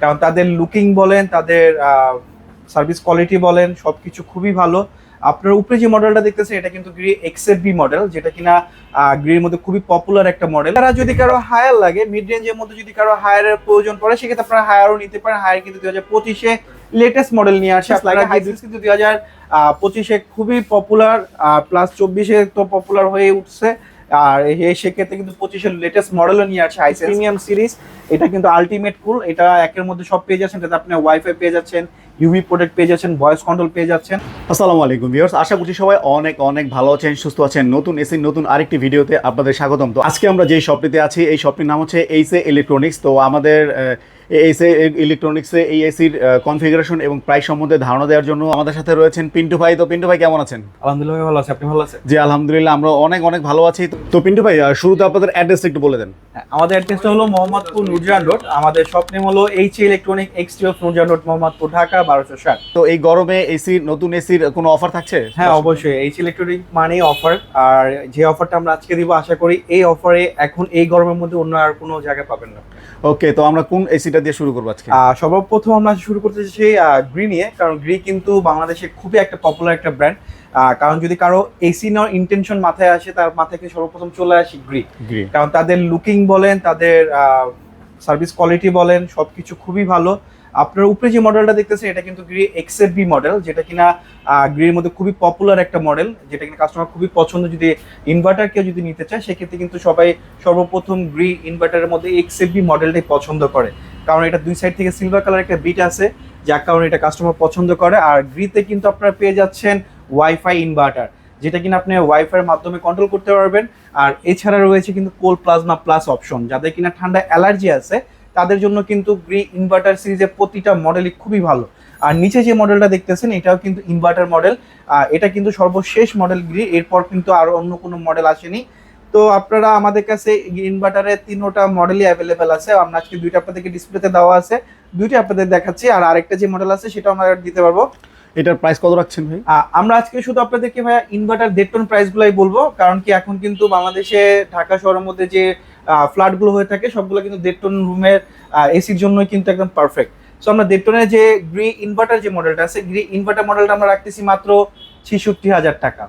কারণ তাদের লুকিং বলেন তাদের সার্ভিস কোয়ালিটি বলেন সবকিছু খুবই ভালো। আপনার উপরে যে মডেলটা দেখতেছেন এটা কিন্তু গ্রি এক্সের বি মডেল যেটা কিনা গ্রির মধ্যে খুবই পপুলার একটা মডেল তারা যদি কারও হায়ার লাগে মিড রেঞ্জের মধ্যে যদি কারও হায়ারের প্রয়োজন পড়ে সেক্ষেত্রে আপনারা হায়ারও নিতে পারেন। হায়ার কিন্তু দুই হাজার পঁচিশে লেটেস্ট মডেল নিয়ে আসে। আপনারা হাইব্রিড কিন্তু দুই হাজার পঁচিশে খুবই পপুলার প্লাস চব্বিশে তো পপুলার হয়ে উঠছে। আর এই সেক্ষেত্রে কিন্তু পঁচিশের লেটেস্ট মডেলও নিয়ে আসছে হাইসেন্স প্রিমিয়াম সিরিজ এটা কিন্তু আলটিমেট কুল এটা একের মধ্যে সব পেয়ে যাচ্ছেন এটাতে আপনি ওয়াইফাই পেয়ে যাচ্ছেন ইউভি প্রোটেক্ট পেয়ে যাচ্ছেন ভয়েস কন্ট্রোল পেয়ে যাচ্ছেন। আসসালামু আলাইকুম ভিউয়ার্স আশা করছি সবাই অনেক অনেক ভালো আছেন সুস্থ আছেন। নতুন এসি নতুন আরেকটি ভিডিওতে আপনাদের স্বাগতম। তো আজকে আমরা যে শপটিতে আছি এই শপটির নাম হচ্ছে এইসে ইলেকট্রনিক্স তো আমাদের এইসে ইলেকট্রনিক্সে এই এসির কনফিগারেশন এবং প্রাইস সম্বন্ধে ধারণা দেওয়ার জন্য আমাদের সাথে রয়েছেন পিন্টু ভাই। তো পিন্টু ভাই কেমন আছেন? আলহামদুলিল্লাহ ভালো আছে। আপনি ভালো আছেন? জি আলহামদুলিল্লাহ আমরা অনেক অনেক ভালো আছি। তো পিন্টু ভাই শুরুতে আপনাদের অ্যাড্রেসটা একটু বলে দেন। হ্যাঁ, আমাদের অ্যাড্রেসটা হলো মোহাম্মদপুর নুরজান রোড। আমাদের শপ নেম হলো H electronic X T of Nurjan road Mohammadpur Dhaka বারোশো ষাট। তো এই গরমে এসি নতুন এসির কোনো অফার থাকছে? হ্যাঁ অবশ্যই। এইচ ইলেকট্রনিক মানেই অফার আর যে অফারটা আমরা আজকে দিব আশা করি এই অফারে এখন এই গরমের মধ্যে অন্য আর কোনো জায়গায় পাবেন না। ওকে তো আমরা কোন এসিটা দিয়ে শুরু করব আজকে। সর্বপ্রথম আমরা শুরু করতে চাইছি গ্রি নিয়ে কারণ গ্রি কিন্তু বাংলাদেশে খুবই একটা পপুলার একটা ব্র্যান্ড কারণ যদি কারও এসি নেওয়ার ইন্টেনশন মাথায় আসে তার মাথায় কিন্তু সর্বপ্রথম চলে আসে গ্রি গ্রি কারণ তাদের লুকিং বলেন তাদের সার্ভিস কোয়ালিটি বলেন, সবকিছু খুবই ভালো। আপনার উপরে যে মডেলটা দেখতেছেন, এটা কিন্তু গ্রি এক্সের বি মডেল যেটা কিনা গ্রির মধ্যে খুবই পপুলার একটা মডেল যেটা কিনা কাস্টমার খুবই পছন্দ যদি ইনভার্টার কেউ যদি নিতে চায়, সেক্ষেত্রে কিন্তু সবাই সর্বপ্রথম গ্রি ইনভার্টারের মধ্যে এক্সের বি মডেলটাই পছন্দ করে। কারণ এটা দুই সাইড থেকে সিলভার কালার একটা বিট আছে, যার কারণে এটা কাস্টমার পছন্দ করে। আর গ্রিতে কিন্তু আপনারা পেয়ে যাচ্ছেন ওয়াইফাই ইনভার্টার যেটা কিনা আপনি ওয়াইফাইয়ের মাধ্যমে কন্ট্রোল করতে পারবেন। আর এছাড়া রয়েছে কিন্তু কোল প্লাজমা প্লাস অপশন। যাদের কিনা ঠান্ডা অ্যালার্জি আছে, তাদের জন্য কিন্তু গ্রি ইনভার্টার সিরিজের প্রতিটা মডেলই খুবই ভালো। আর নিচে যে মডেলটা দেখতেছেন, এটাও কিন্তু ইনভার্টার মডেল। এটা কিন্তু সর্বশেষ মডেল গ্রি, এরপর কিন্তু আর অন্য কোনো মডেল আসেনি। তো আপনারা আমাদের কাছে ইনভার্টারের তিনোটা মডেলই অ্যাভেলেবেল আছে। আমরা আজকে দুইটা আপনাদেরকে ডিসপ্লেতে দেওয়া আছে। দুইটা আপনাদের দেখাচ্ছি। আর আরেকটা যে মডেল আছে সেটা আমরা দিতে পারব। এটার প্রাইস কত রাখছেন ভাই? আমরা আজকে শুধু আপনাদেরকে ভাইয়া ইনভার্টার দেড় টন প্রাইস গুলাই বলব কারণ কি এখন কিন্তু বাংলাদেশে ঢাকা শহরের মধ্যে যে ফ্ল্যাটগুলো হয়ে থাকে সবগুলো কিন্তু দেড় টন রুমের এসির জন্যই কিন্তু একদম পারফেক্ট সো আমরা দেড় টনের যে গ্রি ইনভার্টার যে মডেলটা আছে গ্রি ইনভার্টার মডেলটা আমরা রাখতেছি মাত্র ছিষট্টি হাজার টাকা।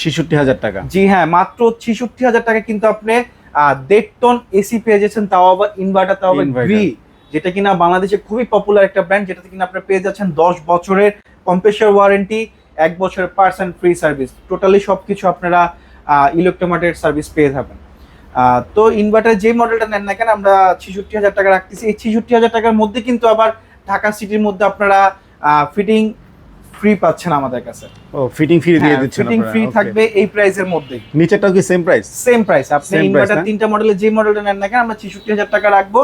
ছেষট্টি হাজার টাকা। জি হ্যাঁ মাত্র ছিষট্টি হাজার টাকা কিন্তু আপনি দেড় টন এসি পেয়ে যাচ্ছেন তাও আবার ইনভার্টার তাও আবার। গ্রি যেটা কিনা বাংলাদেশে খুবই পপুলার একটা ব্র্যান্ড যেটাতে কিনা আপনি পেয়ে যাচ্ছেন দশ বছরের কম্প্রেসার ওয়ারেন্টি এক বছরের পার্সেন্ট ফ্রি সার্ভিস টোটালি সবকিছু আপনারা ইলেকট্রোমার্টের সার্ভিস পেয়ে যাবেন। তো ইনভার্টার যে মডেলটা নেন না কেন আমরা ছিষট্টি হাজার টাকা রাখতেছি। এই ছিষট্টি হাজার টাকার মধ্যে কিন্তু আবার ঢাকা সিটির মধ্যে আপনারা ফিটিং ফ্রি পাচ্ছেন আমাদের কাছে। ও ফিটিং ফ্রি দিয়ে দিচ্ছেন ফিটিং ফ্রি থাকবে এই প্রাইসের মধ্যে। নিচেরটাও কি সেম প্রাইস সেম প্রাইস আপনি ইনভার্টার? তিনটা মডেলের যে মডেলটা নেন না কেন আমরা ছেষট্টি হাজার টাকা রাখব।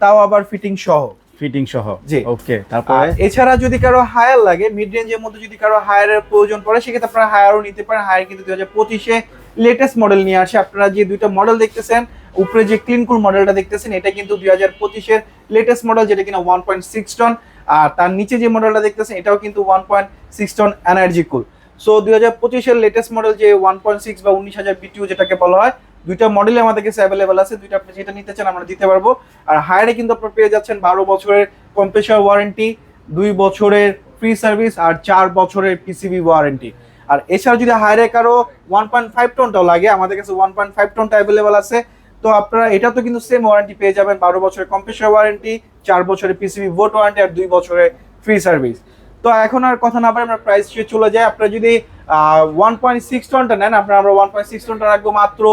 তাও আবার ফিটিং সহ। ফিটিং সহ। জি। ওকে তারপরে? এছাড়া যদি কারও হায়ার লাগে মিড রেঞ্জের মধ্যে যদি কারও হায়ারের প্রয়োজন পড়ে সেক্ষেত্রে আপনারা হায়ারও নিতে পারেন। হায়ার কিন্তু দুই হাজার পঁচিশে লেটেস্ট মডেল নিয়ে আসে। আপনারা যে দুইটা মডেল দেখতেছেন উপরে যে ক্লিন ক্লিনকুল মডেলটা দেখতেছেন এটা কিন্তু দুই হাজার পঁচিশের লেটেস্ট মডেল যেটা কিনা ওয়ান পয়েন্ট সিক্স টন আর তার নিচে যে মডেলটা দেখতেছেন এটাও কিন্তু one point six ton energy cool so দুই হাজার পঁচিশের লেটেস্ট মডেল যে ওয়ান পয়েন্ট সিক্স বা উনিশ হাজার বিটিউ যেটাকে বলা হয় দুইটা মডেলে আমাদের কাছে অ্যাভেলেবেল আছে, দুইটা আপনি যেটা নিতে চান আমরা দিতে পারব। আর হায়ারে কিন্তু আপনারা পেয়ে যাচ্ছেন বারো বছরের কম্প্রেসার ওয়ারেন্টি দুই বছরের ফ্রি সার্ভিস আর চার বছরের পিসিবি ওয়ারেন্টি আর এছাড়া যদি হায়ারে কারও ওয়ান পয়েন্ট ফাইভ টনটাও লাগে, আমাদের কাছে ওয়ান পয়েন্ট ফাইভ টনটা অ্যাভেলেবেল আছে, তো আপনারা এটা তো কিন্তু সেম ওয়ারেন্টি পেয়ে যাবেন, বারো বছরের কম্প্রেসার ওয়ারেন্টি চার বছরের পিসিবি ভোট ওয়ারেন্টি আর দুই বছরের ফ্রি সার্ভিস তো এখন আর কথা না বলে আমরা প্রাইস চলে যায় আপনারা যদি ওয়ান পয়েন্ট সিক্স টনটা নেন, আপনারা আমরা ওয়ান পয়েন্ট সিক্স টনটা রাখব মাত্র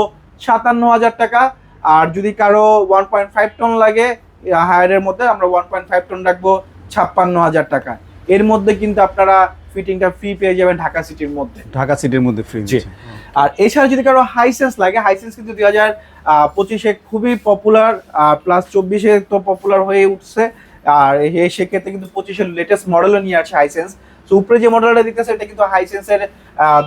সাতান্ন হাজার টাকা। আর যদি কারও ওয়ান পয়েন্ট ফাইভ টন লাগে হায়ারের মধ্যে আমরা ওয়ান পয়েন্ট ফাইভ টন রাখব ছাপ্পান্ন হাজার টাকা। এর মধ্যে কিন্তু আপনারা ফিটিংটা ফ্রি পেয়ে যাবেন ঢাকা সিটির মধ্যে। ঢাকা সিটির মধ্যে ফ্রি জি। আর এছাড়া যদি কারও হাইসেন্স লাগে হাইসেন্স কিন্তু দুই হাজার পঁচিশে খুবই পপুলার প্লাস চব্বিশে তো পপুলার হয়ে উঠছে। আর সেক্ষেত্রে কিন্তু পঁচিশের লেটেস্ট মডেলও নিয়ে আসছে হাইসেন্স তো উপরে যে মডেলটা দিতেছে এটা কিন্তু হাইসেন্সের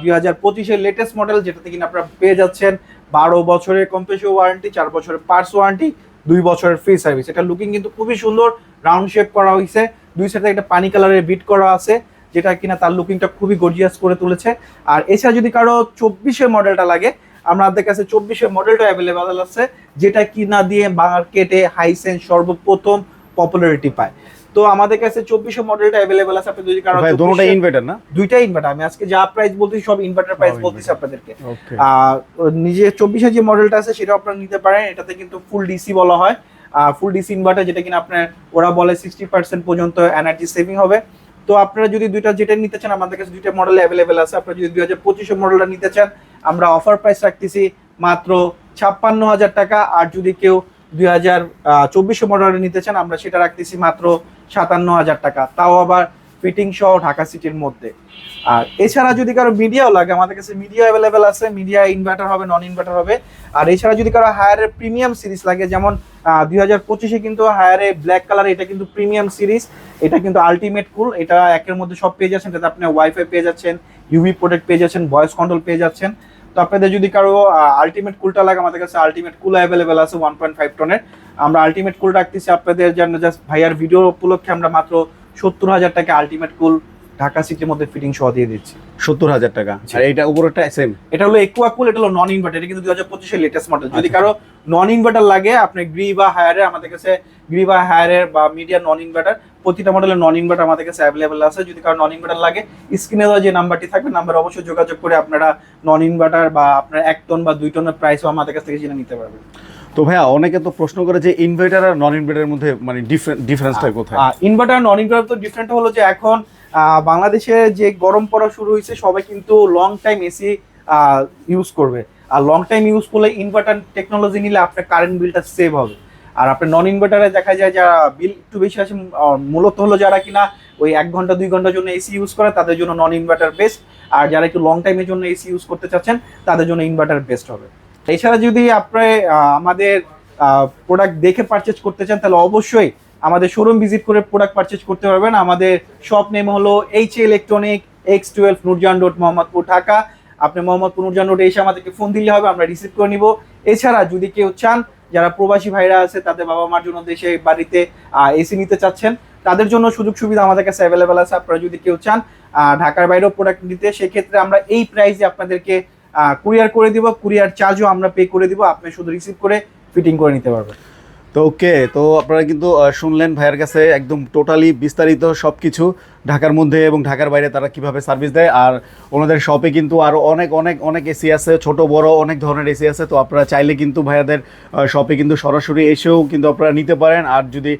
দুই হাজার পঁচিশের লেটেস্ট মডেল যেটাতে কিনা আপনারা পেয়ে যাচ্ছেন বারো বছরের কম্প্রেসর ওয়ারেন্টি চার বছরের পার্টস ওয়ারেন্টি দুই বছরের ফ্রি সার্ভিস এটা লুকিং কিন্তু খুবই সুন্দর রাউন্ড শেপ করা হয়েছে দুই সাইডে একটা পানি কালারের বিট করা আছে, যেটা কিনা তার লুকিংটা খুবই গর্জিয়াস করে তুলেছে। আর এছাড়া যদি কারও চব্বিশের মডেলটা লাগে আমাদের কাছে চব্বিশের মডেলটা অ্যাভেলেবেল আছে, যেটা কিনা দিয়ে মার্কেটে হাইসেন্স সর্বপ্রথম পপুলারিটি পায়। তো আমাদের কাছে চব্বিশশো মডেলটা অ্যাভেলেবেল আছে আপনি যদি কারও ভাই দোনোটা ইনভার্টার না? দুইটাই ইনভার্টার আমি আজকে যা প্রাইস বলতেছি সব ইনভার্টার প্রাইস বলতেছি আপনাদেরকে। আর নিজে চব্বিশে যে মডেলটা আছে সেটা আপনারা নিতে পারেন এটাতে কিন্তু ফুল ডিসি বলা হয়। ফুল ডিসি ইনভার্টার যেটা কিনা আপনার ওরা বলে সিক্সটি পার্সেন্ট পর্যন্ত এনার্জি সেভিং হবে। তো আপনারা যদি দুইটা যেটা নিতে চান আমাদের কাছে দুইটা মডেল অ্যাভেলেবেল আছে। আপনারা যদি দুই হাজার পঁচিশে মডেলটা নিতে চান আমরা অফার প্রাইস রাখতেছি মাত্র ছাপ্পান্ন হাজার টাকা। আর যদি কেউ দুই হাজার চব্বিশে মডেলটা নিতে চান আমরা সেটা রাখতেছি মাত্র সাতান্ন হাজার টাকা। তাও আবার ফিটিং সহ ঢাকা সিটির মধ্যে। আর এছাড়া যদি কারও মিডিয়াও লাগে, আমাদের কাছে মিডিয়া অ্যাভেলেবেল আছে মিডিয়া ইনভার্টার হবে নন ইনভার্টার হবে। আর এছাড়া যদি কারও হায়ারের প্রিমিয়াম সিরিজ লাগে, যেমন দুই হাজার পঁচিশে কিন্তু হায়ারে ব্ল্যাক কালার এটা কিন্তু প্রিমিয়াম সিরিজ এটা কিন্তু আলটিমেট কুল এটা একের মধ্যে সব পেয়ে যাচ্ছেন। এটাতে আপনি ওয়াইফাই পেয়ে যাচ্ছেন ইউভি প্রোটেক্ট পেয়ে যাচ্ছেন ভয়েস কন্ট্রোল পেয়ে যাচ্ছেন। তো আপনাদের যদি কারও আলটিমেট কুলটা লাগে, আমাদের কাছে আলটিমেট কুল অ্যাভেলেবেল আছে ওয়ান পয়েন্ট ফাইভ টনের আমরা আলটিমেট কুল রাখতেছি আপনাদের জন্য। জাস্ট ভাইয়ার ভিডিও উপলক্ষে আমরা মাত্র সত্তর হাজার টাকা আলটিমেট কুল ঢাকা সিটির মধ্যে ফিটিং সহ দিয়ে দিচ্ছি। সত্তর হাজার টাকা। আর এটা উপরটা সেম এটা হলো একুয়া কুল এটা হলো নন ইনভার্টার এটা কিন্তু দুই হাজার পঁচিশের লেটেস্ট মডেল যদি আচ্ছা। কারও নন ইনভার্টার লাগে আপনি গ্রি বা হায়ারের আমাদের কাছে গ্রি বা হায়ারের বা মিডিয়াম নন ইনভার্টার প্রতিটা মডেলের নন ইনভার্টার আমাদের কাছে অ্যাভেলেবেল আছে। যদি কারও নন ইনভার্টার লাগে স্ক্রিনে দেওয়া যে নাম্বারটি থাকবে নাম্বার অবশ্যই যোগাযোগ করে আপনারা নন ইনভার্টার বা আপনার এক টন বা দুই টনের প্রাইসও আমাদের কাছ থেকে জেনে নিতে পারবেন। তো ভাইয়া, অনেকে তো প্রশ্ন করে যে ইনভার্টার আর নন ইনভার্টারের মধ্যে মানে ডিফারেন্সটা কোথায়? ইনভার্টার নন ইনভার্টার তো ডিফারেন্ট হলো যে এখন বাংলাদেশে যে গরম পড়া শুরু হয়েছে, সবাই কিন্তু লং টাইম এসি ইউজ করবে। আর লং টাইম ইউজ করলে ইনভার্টার টেকনোলজি নিলে আপনার কারেন্ট বিলটা সেভ হবে। আর আপনার নন ইনভার্টারে দেখা যায় যারা বিল একটু বেশি আছে মূলত হলো যারা কিনা ওই এক ঘণ্টা, দুই ঘণ্টার জন্য এসি ইউজ করে, তাদের জন্য নন ইনভার্টার বেস্ট আর যারা একটু লং টাইমের জন্য এসি ইউজ করতে চাচ্ছেন, তাদের জন্য ইনভার্টার বেস্ট হবে। এছাড়া যদি আপনি আহ, আমাদের প্রোডাক্ট দেখে পারচেজ করতে চান তাহলে অবশ্যই আমাদের শোরুম ভিজিট করে প্রোডাক্ট পারচেজ করতে পারবেন। আমাদের শপ নেম হলো H A electronic X twelve Nurjan road Mohammadpur Dhaka. আপনি মোহাম্মদপুর নুরজান রোডে এসে আমাদেরকে ফোন দিলে হবে আমরা রিসিভ করে নিব। এছাড়া যদি কেউ চান যারা প্রবাসী ভাইরা আছে তাদের বাবা মার জন্য দেশে বাড়িতে এসি নিতে চাচ্ছেন তাদের জন্য সুযোগ সুবিধা আমাদের কাছে অ্যাভেলেবেল আছে। আপনারা যদি কেউ চান ঢাকার বাইরেও প্রোডাক্ট নিতে সেক্ষেত্রে আমরা এই প্রাইসে আপনাদেরকে কুরিয়ার করে দিব কুরিয়ার চার্জও আমরা পে করে দিব, আপনি শুধু রিসিভ করে ফিটিং করে নিতে পারবেন। তো ওকে, তো আপনারা কিন্তু শুনলেন ভাইয়ের কাছে একদম টোটালি বিস্তারিত সব কিছু ঢাকার মধ্যে এবং ঢাকার বাইরে তারা কীভাবে সার্ভিস দেয়। আর ওনাদের শপে কিন্তু আরও অনেক অনেক অনেক এসি আছে, ছোট, বড়, অনেক ধরনের এসি আছে। তো আপনারা চাইলে কিন্তু ভাইয়াদের শপে কিন্তু সরাসরি এসেও কিন্তু আপনারা নিতে পারেন। আর যদি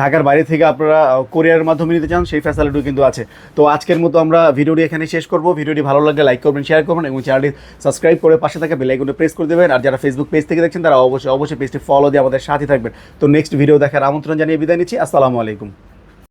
ঢাকার বাইরে থেকে আপনারা কোরিয়ার মাধ্যমে নিতে চান, সেই ফ্যাসিলিটিও কিন্তু আছে। তো আজকের মতো আমরা ভিডিওটি এখানে শেষ করব। ভিডিওটি ভালো লাগলে লাইক করবেন শেয়ার করবেন এবং চ্যানেলটি সাবস্ক্রাইব করে পাশে থাকা বেলাইকনে প্রেস করে দেবেন। আর যারা ফেসবুক পেজ থেকে দেখছেন, তারা অবশ্যই অবশ্যই পেজটি ফলো দিয়ে আমাদের সাথে থাকবেন। তো নেক্সট ভিডিও দেখার আমন্ত্রণ জানিয়ে বিদায় নিচ্ছি। আসসালামু আলাইকুম।